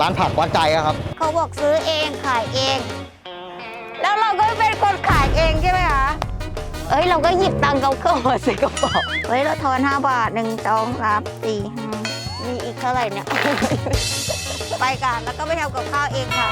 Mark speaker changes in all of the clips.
Speaker 1: ร้านผักวัดใจอะครับ
Speaker 2: เขาบอกซื้อเองขายเอง แล้วเราก็เป็นคนขายเองใช่ไหมคะเอ้ยเราก็หยิบตังค์เขาเข้ามาใส่กระเป๋าเฮ้ยเราทอนห้าบาทหนึ่งสองสามสี่ห้ามีอีกเท่าไหร่เนี่ย ไปกันแล้วก็ไปทำกับข้าวเองค่ะ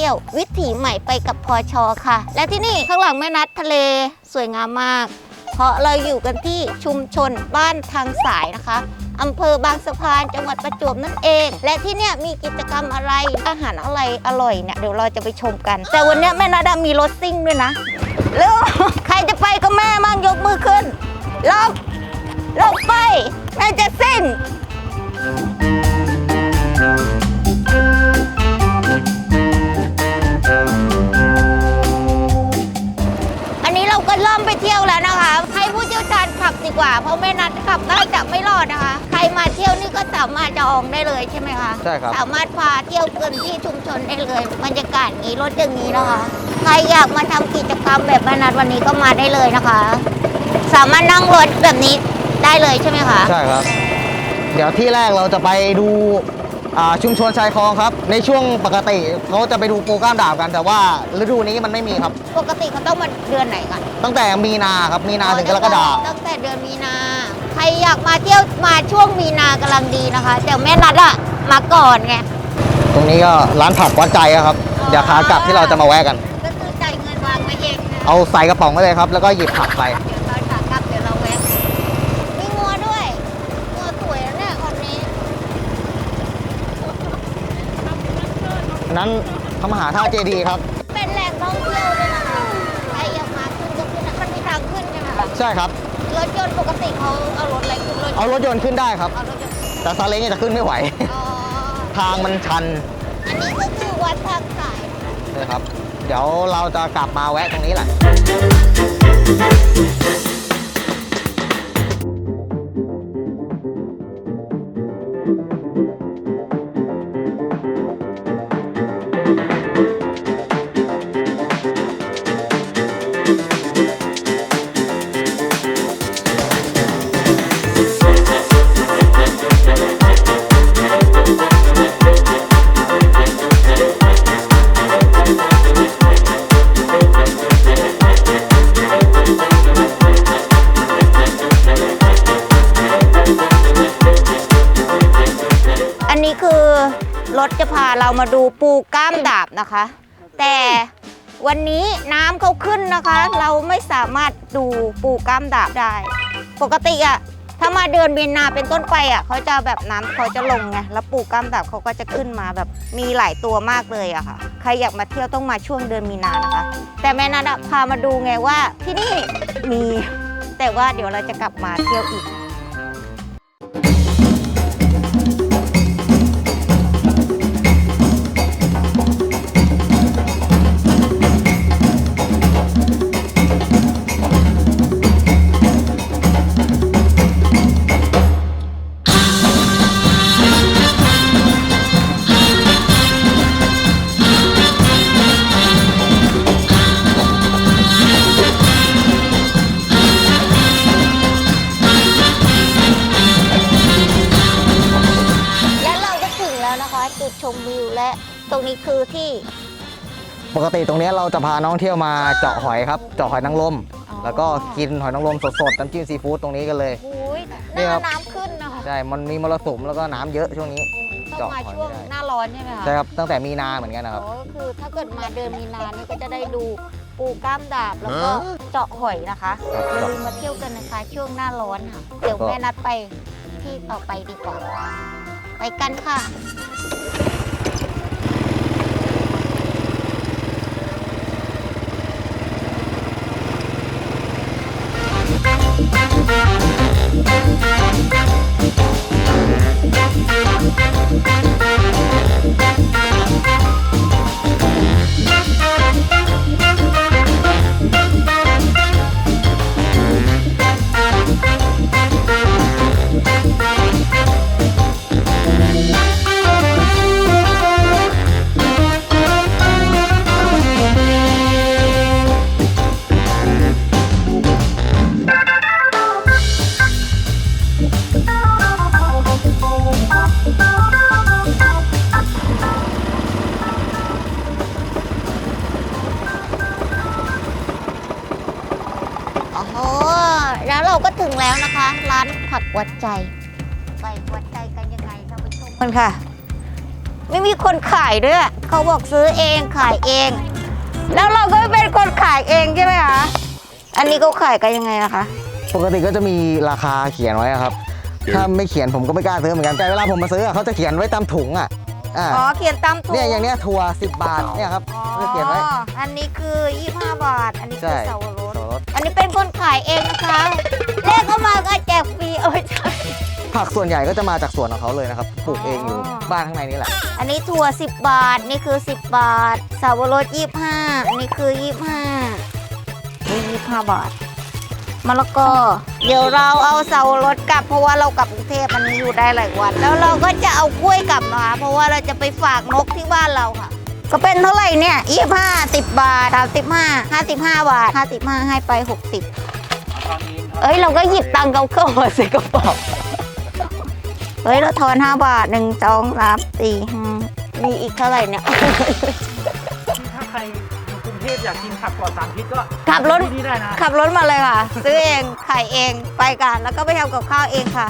Speaker 2: ที่ยว วิถีใหม่ไปกับพอชอค่ะ และที่นี่ข้างหลังแม่นัดทะเลสวยงามมาก เพราะเราอยู่กันที่ชุมชนบ้านทางสายนะคะอำเภอบางสะพานจังหวัดประจวบนั่นเอง และที่เนี่ยมีกิจกรรมอะไรอาหารอะไรอร่อยเนี่ยเดี๋ยวเราจะไปชมกัน แต่วันนี้แม่นัดอะมีรถซิ่งด้วยนะแล้วใครจะไปก็แม่มั่งยกมือขึ้นลบลบไปแม่จะซิ่งามารถจองได้เลยใช่ไหมคะ
Speaker 1: ใช่ครับ
Speaker 2: สามารถพาเที่ยวเกินที่ชุมชนได้เลยบรรยากาศอย่างนี้รถอย่างนี้นะคะ ใครอยากมาทำกิจกรรมแบบแม่นัดวันนี้ก็มาได้เลยนะคะ สามารถนั่งรถแบบนี้ได้เลยใช่ไหมคะ
Speaker 1: ใช่ครับ เดี๋ยวที่แรกเราจะไปดูอ่า ชุมชนชายคลองครับ ในช่วงปกติเขาจะไปดูปูกล้ามดาบกัน แต่ว่าฤดูนี้มันไม่มีครับ
Speaker 2: ปกติเขาต้องมาเดือนไหนกัน
Speaker 1: ตั้งแต่มีนาครับมีนาถึงกรกฎาคม
Speaker 2: ตั้งแต่เดือนมีนา ใครอยากมาเที่ยวมาช่วงมีนากำลังดีนะคะ แต่แม่นัดอะมาก่อนไง
Speaker 1: ตรงนี้ก็ร้านผักวัดใจอะครับ
Speaker 2: อ๋อ
Speaker 1: เดี๋ยวขากลับที่เราจะมาแวะกัน
Speaker 2: ก็คือจ่ายเงินวางไว้เองนะ
Speaker 1: เอาใส่กระป๋องไว้เลยครับ แล้วก็หยิบผักไป
Speaker 2: เดี๋ยวตอนขากลับเดี๋ยวเราแวะมีงัวด้วยงัวสวยแล้วเนี่ยคนนี้
Speaker 1: อั นนั้นพระมหาธาตุเจดีย์ครับ
Speaker 2: เป็นแหล่งท่องเที่ยวด้วยนะคะใครอยากมาขึ้นก็ขึ้นนะมันมีทางขึ้นใช่ไหมคะ
Speaker 1: ใช่ครับ
Speaker 2: รถยนต์ปกติเขาเอารถอะไรขึ้นรถ
Speaker 1: เอารถยนต์ขึ้นได้ครับ
Speaker 2: เอารถยนต์
Speaker 1: แต่ซาเล้งเนี่ยจะขึ้นไม่ไหว
Speaker 2: อ๋อ
Speaker 1: ทางมันชัน
Speaker 2: อันนี้ก็คือวัดทางสาย
Speaker 1: นะครับ เดี๋ยวเราจะกลับมาแวะตรงนี้แหละ
Speaker 2: รถจะพาเรามาดูปูกล้ามดาบนะคะ แต่วันนี้น้ำเขาขึ้นนะคะ เราไม่สามารถดูปูกล้ามดาบได้ ปกติอะถ้ามาเดือนมีนาเป็นต้นไปอะเขาจะแบบน้ำเขาจะลงไงแล้วปูกล้ามดาบเขาก็จะขึ้นมาแบบมีหลายตัวมากเลยอะค่ะ ใครอยากมาเที่ยวต้องมาช่วงเดือนมีนานะคะ แต่แม่นัดพามาดูไงว่าที่นี่มี แต่ว่าเดี๋ยวเราจะกลับมาเที่ยวอีก
Speaker 1: ปกติตรงนี้เราจะพาน้องเที่ยวมาเจาะหอยครับ เจาะหอยนางรม
Speaker 2: อ๋อ
Speaker 1: แล้วก็กินหอยนางรมสดๆน้ำจิ้มซีฟู้ดตรงนี้กันเลย
Speaker 2: โอ้ยห
Speaker 1: นี่
Speaker 2: น้า
Speaker 1: ครับ
Speaker 2: น้ำขึ้นนะคะ
Speaker 1: ใช่ มันมีมรสุมแล้วก็น้ำเยอะช่วงนี้
Speaker 2: ต้องมาช่วงหน้าร้อนใช่ไหมคะ
Speaker 1: ใช่ครับตั้งแต่มีนาเหมือนกันนะครับ
Speaker 2: อ๋อคือถ้าเกิดมาเดือนมีนานี่ก็จะได้ดูปูกล้ามดาบแล้วก็เจาะหอยนะคะ
Speaker 1: ครับ
Speaker 2: อย่าลืมมาเที่ยวกันนะคะช่วงหน้าร้อนค่ะเดี๋ยว
Speaker 1: ก็
Speaker 2: แม่นัดไปที่ต่อไปดีกว่า ไปกันค่ะ แล้วนะคะ ร้านผักวัดใจไปวัดใจกันยังไงเราไปชมกันค่ะ ไม่มีคนขายด้วยเขาบอกซื้อเองขายเอง แล้วเราก็เป็นคนขายเองใช่ไหมคะอันนี้เขาขายกันยังไงอะคะ
Speaker 1: ปกติก็จะมีราคาเขียนไว้อะครับ ถ้าไม่เขียนผมก็ไม่กล้าซื้อเหมือนกัน แต่เวลาผมมาซื้ออะเขาจะเขียนไว้ตามถุงอะอ่า
Speaker 2: อ๋อเขียนตามถุง
Speaker 1: เนี่ยอย่างเนี้ยทัว10 บาทเนี่ยครับจะเขียนไว้
Speaker 2: อ๋ออันนี้คือ 25 บาท อันนี้คือ
Speaker 1: ใช่
Speaker 2: เสาวรส
Speaker 1: โสรส
Speaker 2: อันนี้เป็นคนขายเองนะคะเลขเข้ามาก็แจกฟรีเอาไว้ใช้
Speaker 1: ผักส่วนใหญ่ก็จะมาจากสวนของเขาเลยนะครับปลูกเองอยู่
Speaker 2: อ๋อ
Speaker 1: บ้านข้างในนี่แหละ
Speaker 2: อันนี้ถั่ว 10 บาท นี่คือ 10 บาทเสาวรส25อันนี้คือ 25นี่25 บาทมะละกอเดี๋ยวเราเอาเสาวรสกลับ เพราะว่าเรากลับกรุงเทพมันอยู่ได้หลายวัน แล้วเราก็จะเอากล้วยกลับนะคะเพราะว่าเราจะไปฝากนกที่บ้านเราค่ะ ก็เป็นเท่าไหร่เนี่ย25 10บาท35 55บาท55ให้ไป60เอ้ย เราก็หยิบตังค์เขาเข้ามาใส่กระเป๋าเฮ้ย เราทอน5บาท1 2 3 4 5มีอีกเท่าไหร่เนี่ย
Speaker 3: ถ้าใครอยู่กรุงเทพอยากกินผักปลอดสารพิษก็
Speaker 2: ขับรถ
Speaker 3: ที่นี่ได้นะ
Speaker 2: ขับรถมาเลยค่ะ ซื้อเองขายเองไปกันแล้วก็ไปทำกับข้าวเองค่ะ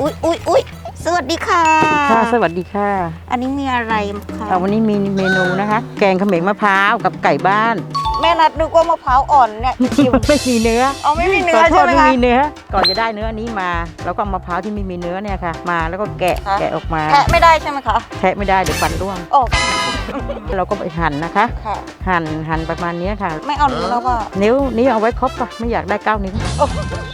Speaker 2: อุ๊ยอุ๊ยอุ๊ยอุ๊ยสวัสดีค่ะ
Speaker 4: ค่ะสวัสดีค่ะ
Speaker 2: อันนี้มีอะไรคะ
Speaker 4: อ่าวันนี้มีเมนูนะคะ แกงเขม็งมะพร้าวกับไก่บ้าน
Speaker 2: แม่นัดนึกว่ามะพร้าวอ่อนเนี่ยชิม
Speaker 4: ไม่มีเนื้อ
Speaker 2: เอาไม่มีเนื้
Speaker 4: ข
Speaker 2: อ
Speaker 4: อโท
Speaker 2: ใช่
Speaker 4: ษ
Speaker 2: ไหม
Speaker 4: ไม่
Speaker 2: คะ
Speaker 4: มีเนื้อ ก่อนจะได้เนื้ออันนี้มาแล้วก็เอามะพร้าวที่ไม่มีเนื้อเนี่ยค่ะ มาแล้วก็แกะ
Speaker 2: ค่ะ
Speaker 4: แกะออกมา
Speaker 2: แทะไม่ได้ใช่ไหมคะ
Speaker 4: แทะไม่ได้เดี๋ยวฟันร่วง
Speaker 2: โอ้
Speaker 4: เราก็ไปหั่นนะคะ
Speaker 2: ค่ะ
Speaker 4: หั่นหั่นประมาณเนี้ยค่ะ
Speaker 2: ไม่เอาเนื้อแล้วว่า
Speaker 4: นิ้วนี้เอาไว้ครบป่ะไม่อยากได้เก้านิ้ว
Speaker 2: โอ้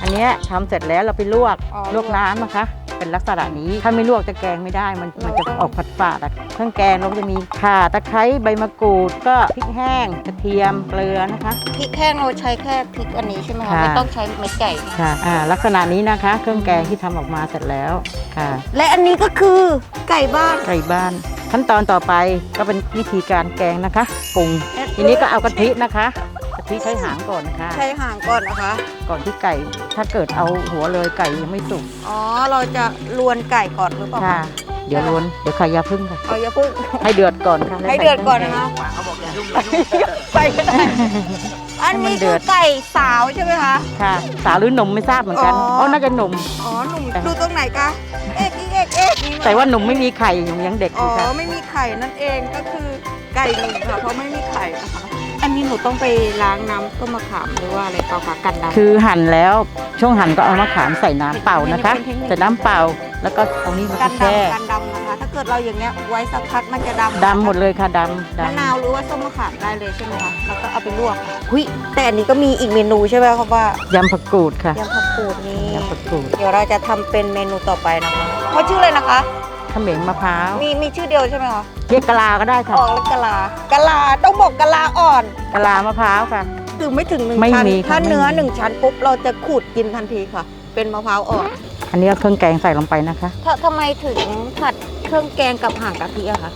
Speaker 4: อันเนี้ยทำเสร็จแล้วเราไปลวก
Speaker 2: อ๋อ
Speaker 4: ลวกน้ำนะคะ เป็นลักษณะนี้ ถ้าไม่ลวกจะแกงไม่ได้ มันมันจะออกผัดฝาดๆอะเครื่องแกงเราก็จะมีข่าตะไคร้ใบมะกรูดก็พริกแห้งกระเทียมเกลือนะคะ
Speaker 2: พริกแห้งเราใช้แค่พริกอันนี้ใช่ไหมคะ
Speaker 4: ค่ะ
Speaker 2: ไม่ต้องใช้เม็ดไก่
Speaker 4: ค่ะอ่าลักษณะนี้นะคะ เครื่องแกงที่ทำออกมาเสร็จแล้วค่ะ
Speaker 2: และอันนี้ก็คือไก่บ้าน
Speaker 4: ไก่บ้าน ขั้นตอนต่อไปก็เป็นวิธีการแกงนะคะปรุงทีนี้ก็เอากะทินะคะกะ ทิใช้หางก่อนค่ะ
Speaker 2: ใช้หางก่อนนะคะ
Speaker 4: ก่อนที่ไก่ ถ้าเกิดเอาหัวเลยไก่ยังไม่สุก
Speaker 2: อ๋อ เราจะลวนไก่ก่อนหรือเปล่า
Speaker 4: ค่ะ เดี๋ยวล้วน เดี๋ยวไข่ยาพึ่งค่ะ
Speaker 2: เอาอย่าเพิ่ง
Speaker 4: ให้เดือดก่อนค่ะแล้ว
Speaker 2: ให้
Speaker 4: ใส่
Speaker 2: เดือดก่อน
Speaker 4: ครื่
Speaker 2: นะ
Speaker 4: งแกง
Speaker 2: คะ
Speaker 3: เขาบอกอย่ายุ่งอย่ายุ่ง
Speaker 2: ไปก็ได้อันนี้
Speaker 4: ให้มันเดื
Speaker 2: คือ
Speaker 4: อด
Speaker 2: ไก่สาวใช่ไหมคะ
Speaker 4: ค่ะ สาวหรือหนุ่มไม่ทราบเหมือนกัน
Speaker 2: อ๋ออ๋
Speaker 4: อ๋อน่าจะหนุ่ม
Speaker 2: อ๋อ หนุ่มดูตรงไหนคะ เอ๊ะเอ๊ะเอ๊ะนี่
Speaker 4: แต่ว่าหนุ่มไม่มีไข่หนุ่มยังเด็กอ
Speaker 2: อ๋อ
Speaker 4: ยู่ค่ะ
Speaker 2: ไม่มีไข่นั่นเอง ก็คือไก่หนุ่มค่ะ เพราะไม่มีไข่นะคะ อันนี้หนูต้องไปล้างน้ำต้มมะขามหรือว่าอะไรเปล่าคะกันดำ
Speaker 4: คือหั่นแล้วช่วงหั่นก็เอามะขามใส่น้ำเปล่านะคะ
Speaker 2: เป็นเทคนิค
Speaker 4: ใส่น้ำเปล่าแล้วก็เอานี่มา
Speaker 2: กัน
Speaker 4: แช่
Speaker 2: ดำกันดำนะคะ ถ้าเกิดเราอย่างเงี้ยไว้สักพักมันจะดำ
Speaker 4: ดำหมดเลยค่ะดำ
Speaker 2: มะ
Speaker 4: ดำ
Speaker 2: นาวหรือว่าส้มมะขามได้เลยใช่ไหมคะแล้วก็เอาไปลวกหุยแต่อันนี้ก็มีอีกเมนูใช่ไหมคะว่ายำ
Speaker 4: ผักกูดค่ะ
Speaker 2: ยำผักกูดนี่
Speaker 4: ยำผักกูด
Speaker 2: เดี๋ยวเราจะทำเป็นเมนูต่อไปนะคะเขาชื่ออะไรนะคะ
Speaker 4: ขมิ้นมะพร้าว
Speaker 2: มีมีชื่อเดียวใช่ไหมคะ
Speaker 4: เรียกกะลาก็ได้ค่ะ
Speaker 2: ออกแล้วกะลากะลาต้องบอกกะลาอ่อน
Speaker 4: กะลามะพร้าวค่ะ
Speaker 2: คือไม่ถึงหนึ่ง
Speaker 4: ไม่
Speaker 2: ชั้น
Speaker 4: มีค่ะ
Speaker 2: ถ้า
Speaker 4: ไม่มี
Speaker 2: เนื้อหนึ่งชั้นปุ๊บเราจะขูดกินทันทีค่ะ เป็นมะพร้าวอ่อน
Speaker 4: อันนี้เอาเครื่องแกงใส่ลงไปนะคะ
Speaker 2: ถ้าทำไมถึงผัดเครื่องแกงกับห่างกะทิอะคะ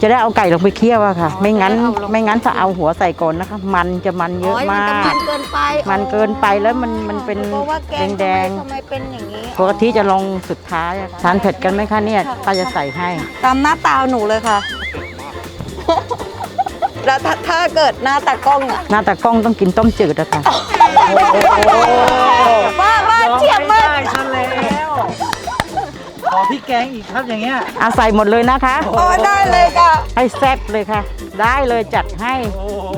Speaker 4: จะได้เอาไก่ลงไปเคี่ยวอะค่ะ
Speaker 2: อ๋อ
Speaker 4: ไม่งั้น
Speaker 2: จะได้เอาลง
Speaker 4: ไม่งั้นถ้าเอาหัวใส่ก่อนนะคะ มันจะมันเยอะ
Speaker 2: โย
Speaker 4: มาน
Speaker 2: จะ
Speaker 4: ก
Speaker 2: มันเกินไป
Speaker 4: มันเกินไปแล้วมันมันเป็น
Speaker 2: เพราะว่าแกง
Speaker 4: แดง
Speaker 2: ทำไมทำไมเป็นอย่างนี้
Speaker 4: ๆปกติจะลงสุดท้ายอะทานเผ็ดกันไหมคะเนี่ยป้าจะใส่ให้
Speaker 2: ตามหน้าตาหนูเลยค่ะ แล้วถ้าถ้าเกิดหน้าตากล้องอะ
Speaker 4: หน้าตากล้องต้องกินต้มจืดอะค่ะ
Speaker 2: ว่าว่าเฉียบมาก
Speaker 3: ได้ฉันแล้วข อพี่แกงอีกครับอย่างเงี้ย
Speaker 4: เอาใส่หมดเลยนะคะ
Speaker 2: อ๋อได้เลยค่ะ
Speaker 4: ให้แซ่บเลยค่ะ ได้เลยจัดให้
Speaker 3: โอ้โห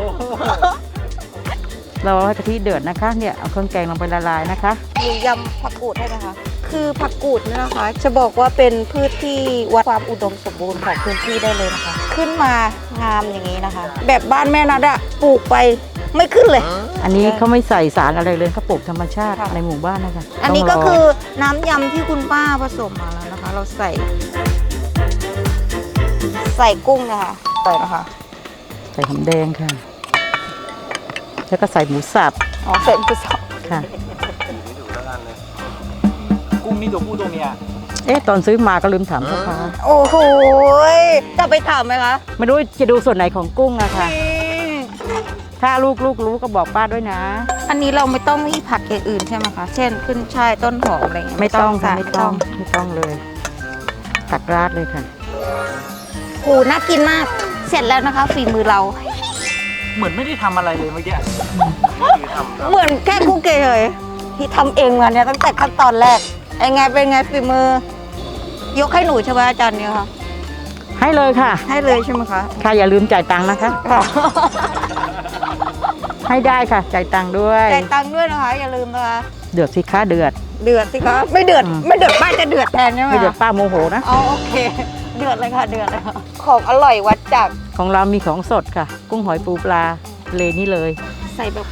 Speaker 4: เราให้กะทิเดือดนะคะ เนี่ยเอาเครื่องแกงลงไปละลายนะคะ
Speaker 2: หนูยำผักกูดได้ไหมคะ คือผักกูดเนี่ยนะคะ จะบอกว่าเป็นพืชที่วัดความอุดมสมบูรณ์ของพื้นที่ได้เลยนะคะ ขึ้นมางามอย่างนี้นะคะ แบบบ้านแม่นัดอะปลูกไป ไม่ขึ้นเลย
Speaker 4: อันนี้เขาไม่ใส่สารอะไรเลยเขาปลูกธรรมชาติ
Speaker 2: ค่ะ
Speaker 4: ในหมู่บ้านนะคะ
Speaker 2: อันนี้
Speaker 4: ต้
Speaker 2: ก็
Speaker 4: งร
Speaker 2: คือน้ำยำที่คุณป้าผสมมาแล้วนะคะ เราใส่ ใส่กุ้งนะคะใส่นะคะ
Speaker 4: ใส่หอมแดงค่ะ แล้วก็ใส่หมูสับ
Speaker 2: อ๋อใส่ผสม
Speaker 4: ค่ะ
Speaker 3: กุ้งนี่ตัวผู้ตัวเมีย
Speaker 4: เอ๊ะตอนซื้อมาก็ลืมถามพ่อค้า
Speaker 2: โอ้โหยจะไปถามไหมคะ
Speaker 4: ไม่รู้จะดูส่วนไหนของกุ้งอะค่ะ ถ้าลูกลูกรู้ก็บอกป้าด้วยนะ
Speaker 2: อันนี้เราไม่ต้องมีผักอย่างอื่นใช่ไหมคะ เช่นขึ้นช่ายต้นหอมอะไรอย่างเงี้ย
Speaker 4: ไม่ต้อง
Speaker 2: สา
Speaker 4: ค่ะ
Speaker 2: ร
Speaker 4: ไม่ต้องไม่ต้องเลยตักราดเลยค่ะ
Speaker 2: โหน่ากินมาก เสร็จแล้วนะคะฝีมือเรา
Speaker 3: เหมือนไม่ได้ทำอะไรเลยเมื่อกี้คือทำ
Speaker 2: เหมือนแค่คุกเกยเลยที่ทำเองมาเนี่ยตั้งแต่ขั้นตอนแรกไอ้ไงเป็นไงฝีมือ ยกให้หนูใช่ไหมอาจารย์เนี่ยคะ
Speaker 4: ให้เลยค่ะ
Speaker 2: ให้เลยใช่ไหมคะ
Speaker 4: ค่ะอย่าลืมจ่ายตังค์นะคะ ให้ได้ค่ะจ่ายตังค์ด้วย
Speaker 2: จ่ายตังค์ด้วยนะคะอย่าลืมนะคะ
Speaker 4: เดือดสิคะเดือด
Speaker 2: เดือดสิคะไม่เดือด
Speaker 4: อืม
Speaker 2: ไม่เดือดป้าจะเดือดแทนใช่ไหม
Speaker 4: ไม่เดือด
Speaker 2: คะ
Speaker 4: ป้าโมโหนะ
Speaker 2: อ๋อโอเค เดือดเลยค่ะเดือดเลยค่ะของอร่อยวัดจาก
Speaker 4: ของเรามีของสดค่ะ กุ้งหอยปูปลาทะเลนี่เลย
Speaker 2: ใส่แบบ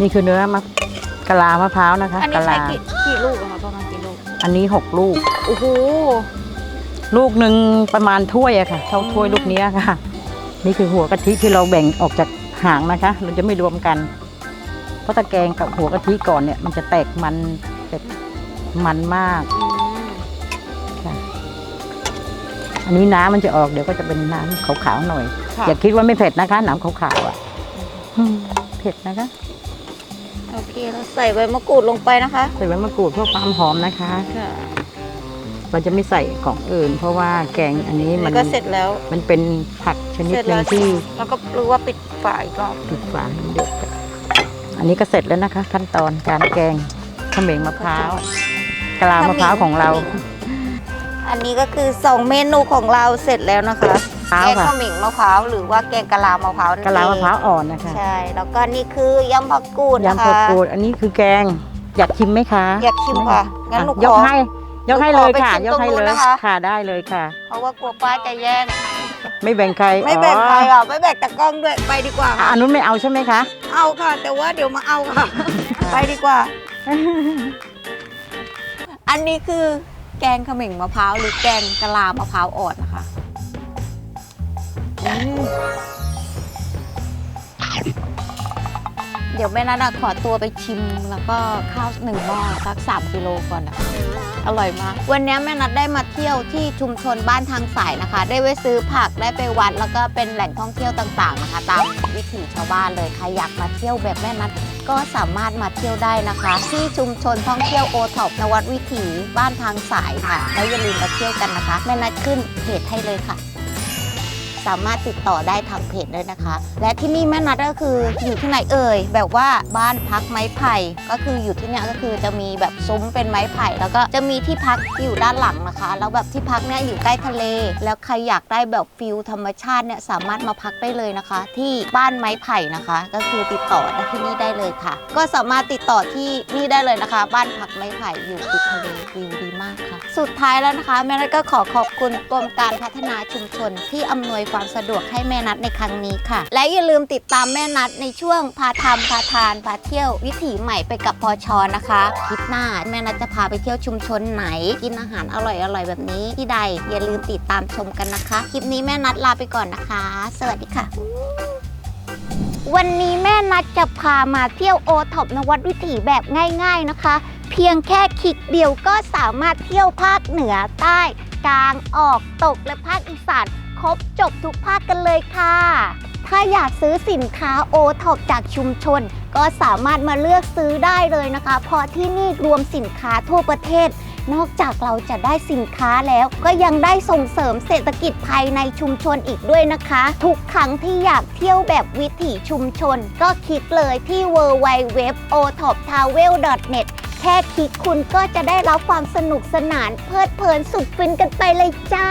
Speaker 4: นี่คือเนื้อมะกะลามะพร้าวนะคะ
Speaker 2: อันนี้
Speaker 4: กะ
Speaker 2: ใส่
Speaker 4: ลา
Speaker 2: กี่กี่ลูกอะคะประมาณกี่ลูก
Speaker 4: อันนี้6ลูก
Speaker 2: โอ้โห
Speaker 4: ลูกหนึ่งประมาณถ้วยอะค่ะ เท่าถ้วยลูกเนี้ยค่ะ นี่คือหัวกะทิที่เราแบ่งออกจากหางนะคะ เราจะไม่รวมกัน เพราะตะแกรงกับหัวกะทิก่อนเนี่ย มันจะแตกมันแบบมันมากค่ะอันนี้น้ำมันจะออกเดี๋ยวก็จะเป็นน้ำขาวๆหน่อย
Speaker 2: ค่ะ
Speaker 4: อย่าคิดว่าไม่เผ็ดนะคะ น้ำขาวๆอะอืมเผ็ดนะคะ
Speaker 2: โอเคเราใส่ใบมะกรูดลงไปนะคะ
Speaker 4: ใส่ใบมะกรูดเพื่อความหอมนะคะ
Speaker 2: ค่ะ
Speaker 4: เราจะไม่ใส่ของอื่น เพราะว่าแกงอันนี้มัน
Speaker 2: ก็เสร็จแล้ว
Speaker 4: มันเป็นผักชนิด
Speaker 2: เสร็จ
Speaker 4: หนึ่
Speaker 2: แล้
Speaker 4: ง
Speaker 2: ว
Speaker 4: ที่
Speaker 2: แล้วก็รู้ว่าปิดฝาอีกรอบ
Speaker 4: ปิดฝาให้เดือดอันนี้ก็เสร็จแล้วนะคะ ขั้นตอนการแกงเขมงมะพร้าวกะลามะพร้าวของเรา
Speaker 2: อันนี้ก็คือสองเมนูของเราเสร็จแล้วนะคะ
Speaker 4: มะพร้าว
Speaker 2: แกง
Speaker 4: ค่ะ
Speaker 2: ข้าวหมิ่งมะพร้าวหรือว่าแกงกะลามะพร้าวนั่น
Speaker 4: กะลามะพร้าว
Speaker 2: เอ
Speaker 4: อ่อนนะคะ
Speaker 2: งใช่แล้วก็นี่คือยำผักกูดนะคะ
Speaker 4: ยำผักกูดอันนี้คือแกงอยากชิมไหมคะ
Speaker 2: อยากชิมค่ะงั้นหนู
Speaker 4: อะย
Speaker 2: ข
Speaker 4: ก
Speaker 2: อ
Speaker 4: ให้ ยกให้
Speaker 2: หนู
Speaker 4: เล
Speaker 2: ขอยไป
Speaker 4: ค่ะ
Speaker 2: ชิม
Speaker 4: ยกให้
Speaker 2: ตรงนู้
Speaker 4: เล
Speaker 2: น
Speaker 4: ย
Speaker 2: นะคะ
Speaker 4: ค่ะได้เลยค่ะ
Speaker 2: เพราะว่ากลัวป้าจะแย่ง
Speaker 4: ไม่แบ่งใคร
Speaker 2: ไม่แบ่ง
Speaker 4: อ๋อ
Speaker 2: ใครอะไม่แบ่งตะกล้องด้วยไปดีกว่า
Speaker 4: อะ
Speaker 2: ค่ะ
Speaker 4: อันนู้นไม่เอาใช่ไหมคะ
Speaker 2: เอาค่ะ แต่ว่าเดี๋ยวมาเอาค่ะ ไปดีกว่า อันนี้คือแกงเขม่งมะพร้าวหรือแกงกะลามะพร้าวอ่อนนะคะอืมเดี๋ยวแม่นัดอะขอตัวไปชิมแล้วก็ข้าวหนึ่งหม้อสัก3กิโลก่อนนะคะ อร่อยมาก วันนี้แม่นัดได้มาเที่ยวที่ชุมชนบ้านทางสายนะคะ ได้ไปซื้อผักได้ไปวัด แล้วก็เป็นแหล่งท่องเที่ยวต่างๆนะคะ ตามวิถีชาวบ้านเลยใครอยากมาเที่ยวแบบแม่นัดก็สามารถมาเที่ยวได้นะคะ ที่ชุมชนท่องเที่ยวโอท็อปนวัดวิถีบ้านทางสายค่ะแล้วอย่าลืมมาเที่ยวกันนะคะ แม่นัดขึ้นเพจให้เลยค่ะ สามารถติดต่อได้ทางเพจด้วยนะคะ และที่นี่แม่นัดก็คืออยู่ที่ไหนเอ่ย แบบว่าบ้านพักไม้ไผ่ก็คืออยู่ที่เนี่ยก็คือจะมีแบบซุ้มเป็นไม้ไผ่ แล้วก็จะมีที่พักอยู่ด้านหลังนะคะ แล้วแบบที่พักเนี่ยอยู่ใกล้ทะเล แล้วใครอยากได้แบบฟิลธรรมชาติเนี่ยสามารถมาพักได้เลยนะคะ ที่บ้านไม้ไผ่นะคะ ก็คือติดต่อได้ที่นี่ได้เลยค่ะ ก็สามารถติดต่อที่นี่ได้เลยนะคะ บ้านพักไม้ไผ่อยู่ติดทะเลวิวที่ สุดท้ายแล้วนะคะแม่นัทก็ขอขอบคุณกรมการพัฒนาชุมชน ที่อำนวยความสะดวกให้แม่นัทในครั้งนี้ค่ะ และอย่าลืมติดตามแม่นัทในช่วงพาทำพาทานพาเที่ยววิถีใหม่ไปกับพอชอนะคะคลิปหน้าแม่นัทจะพาไปเที่ยวชุมชนไหน กินอาหารอร่อยๆแบบนี้ที่ใด อย่าลืมติดตามชมกันนะคะ คลิปนี้แม่นัทลาไปก่อนนะคะ สวัสดีค่ะ วันนี้แม่นัดจะพามาเที่ยวโอท็อปนวัดวิถีแบบง่าย ๆนะคะ พียงแค่คลิกเดียวก็สามารถเที่ยวภาคเหนือใต้ กลางออกตกและภาคอีสานครบจบทุกภาคกันเลยค่ะ ถ้าอยากซื้อสินค้าโอท็อปจากชุมชน ก็สามารถมาเลือกซื้อได้เลยนะคะ เพราะที่นี่รวมสินค้าทั่วประเทศ นอกจากเราจะได้สินค้าแล้ว ก็ยังได้ส่งเสริมเศรษฐกิจภายในชุมชนอีกด้วยนะคะ ทุกครั้งที่อยากเที่ยวแบบวิถีชุมชน ก็คลิกเลยที่ w w w o t o p t r a v e l n e t แค่คลิกคุณก็จะได้รับความสนุกสนานเพลิดเพลินสุดฟินกันไปเลยจ้า